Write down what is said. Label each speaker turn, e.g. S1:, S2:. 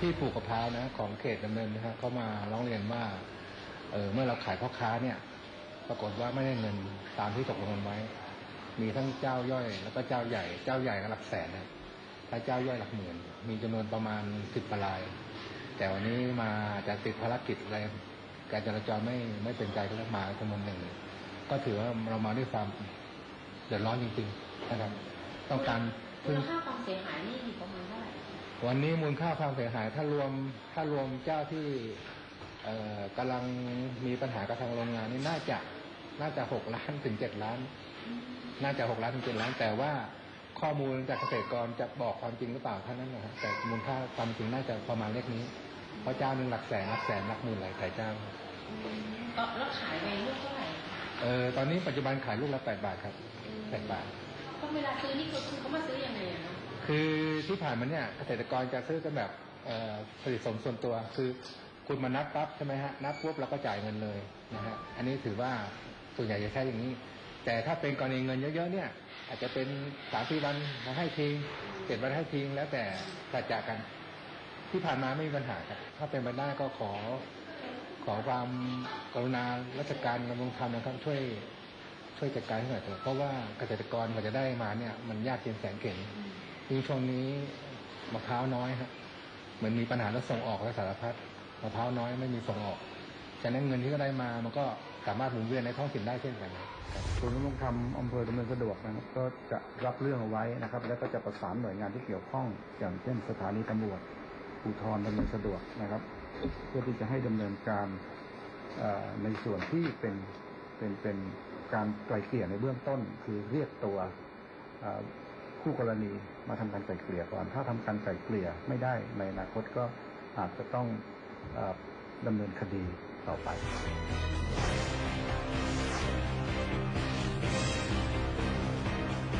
S1: ที่ปลูกกะเพรานะ ของเขตดำเนินนะฮะเขามาร้องเรียนว่า เออเมื่อเราขายพ่อค้าเนี่ย ปรากฏว่าไม่ได้เงินตามที่ตกลงกันไว้ มีทั้งเจ้าย่อย แล้วก็เจ้าใหญ่ เจ้าใหญ่ก็หลักแสนนะถ้าเจ้าย่อยหลักหมื่น มีจำนวนประมาณสิบปลาย แต่วันนี้มาจะติดภารกิจอะไรการจราจรไม่ไม่เป็นใจก็เลยมาจำนวนหนึ่ง ก็ถือว่าเรามาด้วยความเดือดร้อนจริงๆนะครับ ต้องการ
S2: มูลค่าความเสียหายนี่อยู่ประมาณเท่าไหร่
S1: วันนี้มูลค่าความเสียหายถ้ารวมถ้ารวมเจ้าที่เอ่อกำลังมีปัญหากับทางโรงงานนี่น่าจะน่าจะหกล้านถึงเจ็ดล้าน น่าจะหกล้านถึงเจ็ดล้าน แต่ว่าข้อมูลจากเกษตรกรจะบอกความจริงหรือเปล่าเท่านั้นนะครับแต่มูลค่าความจริงน่าจะประมาณเลขนี้ เพราะเจ้าหนึ่งหลักแสนหลักแสนหลักหมื่นหลายหลายเจ้า
S2: ก็แล้วขายในลูกเท่าไหร่
S1: เออตอนนี้ปัจจุบันขายลูกละแปดบาทครับแปดบาท
S2: ก็เวลาซื้อนี่คือคือเขามาซื้อยังไงอะ คื
S1: อที่ผ่านมาเนี่ยเกษตรกรจะซื้อกันแบบผลิตสมส่วนตัว คือคุณมานับปั๊บใช่ไหมฮะนับปุ๊บเราก็จ่ายเงินเลยนะฮะอันนี้ถือว่าส่วนใหญ่จะใช้อย่างนี้ แต่ถ้าเป็นกรณีเงินเยอะๆเนี่ย อาจจะเป็นสามสี่วันมาให้ทิ้งเจ็ดวันให้ทิ้งแล้วแต่สัจจะกัน ที่ผ่านมาไม่มีปัญหาครับถ้าเป็นไปได้ก็ขอขอความกรุณาราชการกำลังทำนะครับช่วย ช่วยจัดการให้หน่อยเถอะเพราะว่าเกษตรกรกว่าจะได้มาเนี่ย มันยากเย็นแสนเข็ญยิ่งช่วงนี้มะพร้าวน้อยฮะเหมือนมีปัญหาแล้วส่งออกและสารพัดมะพร้าวน้อยไม่มีส่งออกฉะนั้นเงินที่ก็ได้มามันก็สามารถหมุนเวียนในท้องถิ่นได้เช่นกันครับ
S3: ศูนย์ดำรงธรรมอำเภอดำเนินสะดวกนะครับก็จะรับเรื่องเอาไว้นะครับ แล้วก็จะประสานหน่วยงานที่เกี่ยวข้องอย่างเช่นสถานีตำรวจภูธรดำเนินสะดวกนะครับ เพื่อที่จะให้ดำเนินการเอ่อในส่วนที่เป็นเป็นเป็น การไกลเกลี่ยในเบื้องต้น คือเรียกตัวคู่กรณีมาทำการไกลเกลี่ยก่อน ถ้าทำการไกลเกลี่ยไม่ได้ในอนาคตก็อาจจะต้องออดำเนินคดีต่อไป